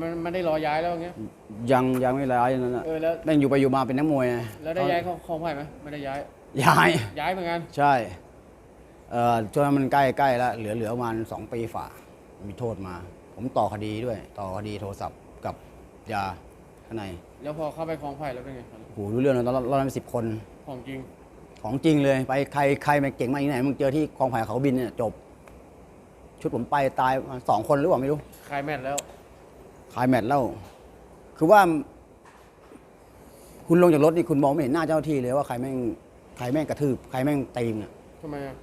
มันมันได้รอย้ายแล้วอย่างเงี้ย ยังยังไม่ร้ายนั่นน่ะเออแล้วแม่งอยู่ไปอยู่มาเป็นนักมวยไงแล้วได้ย้ายเข้าคลองไผ่ไหมไม่ได้ย้าย ย้าย ย้ายเหมือนกัน ใช่เอ่อช่วงนั้นมันใกล้ใกล้แล้วเหลือเหลือประมาณสองปีฝ่า มีโทษมา ผมต่อคดีด้วย ต่อคดีโทรศัพท์กับยาข้างในแล้วพอเข้าไปคลองไผ่แล้วเป็นไงโหรู้เรื่องเลยตอนนั้นตอนนั้นสิบคน ของจริง ของจริงเลย ไปใครใครมาเก่งมาที่ไหนมึงเจอที่คลองไผ่เขาบินเนี่ยจบ ชุดผมไปตายมาสองคนหรือเปล่าไม่รู้ คลายแมตช์แล้ว ขายแมทแล้ว คือว่า คุณลงจากรถนี่คุณมองไม่เห็นหน้าเจ้าหน้าที่เลยว่าใครแม่งใครแม่งกระทืบใครแม่งตีมอะทำไมอะ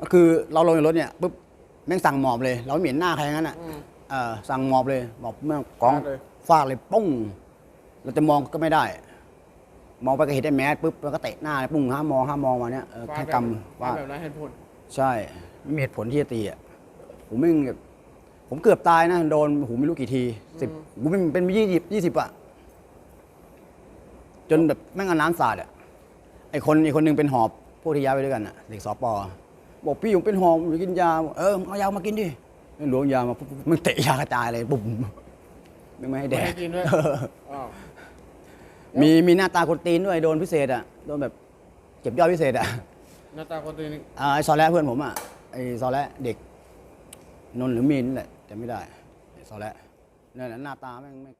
ก็คือเราลงจากรถเนี่ยปุ๊บแม่งสั่งหมอบเลย เราไม่เห็นหน้าใครทั้งนั้นอะอืม เออสั่งหมอบเลยหมอบแม่งกองฟาดเลย ฟาดเลยปุ้ง เราจะมองก็ไม่ได้ มองไปก็เห็นได้แมสปุ๊บแล้วก็เตะหน้าเลยปุ้งห้ามมองห้ามมองมาเนี่ยเออฟาดแค่แบบกำฟาว่าดแบบนั้นเหตุผล ใช่ไม่มีเหตุผลที่จะตีอะผมไม่งแบบ ผมเกือบตายนะ โดนหูไม่รู้กี่ทีสิบหูเป็นเป็นยี่สิบยี่สิบอะจนแบบแม่งเอาน้ำสาดอะไอคนอีกคนหนึงเป็นหอบพวกที่ย้ายไปด้วยกันอะเด็กสปอบอกพี่ผมเป็นหอบผมจะกินยาบอกเออเอายามากินดิแม่งหลวงยามาปุ๊บปุ๊บมันเตะยากระจายเลยบุ่มไม่ไม่ให้แดไม่กให้กินด้วยอ้าวมีมีหน้าตาคนตีนด้วยโดนพิเศษอะโดนแบบเก็บยอดพิเศษอะหน้าตาคนตื่นอ่าไอซอแระเพื่อนผมอะไอซอแระเด็ก นนหรือมีนนี่แหละแต่ไม่ได้ไอซอแระนั่นแหละหน้าตาแม่งแม่ง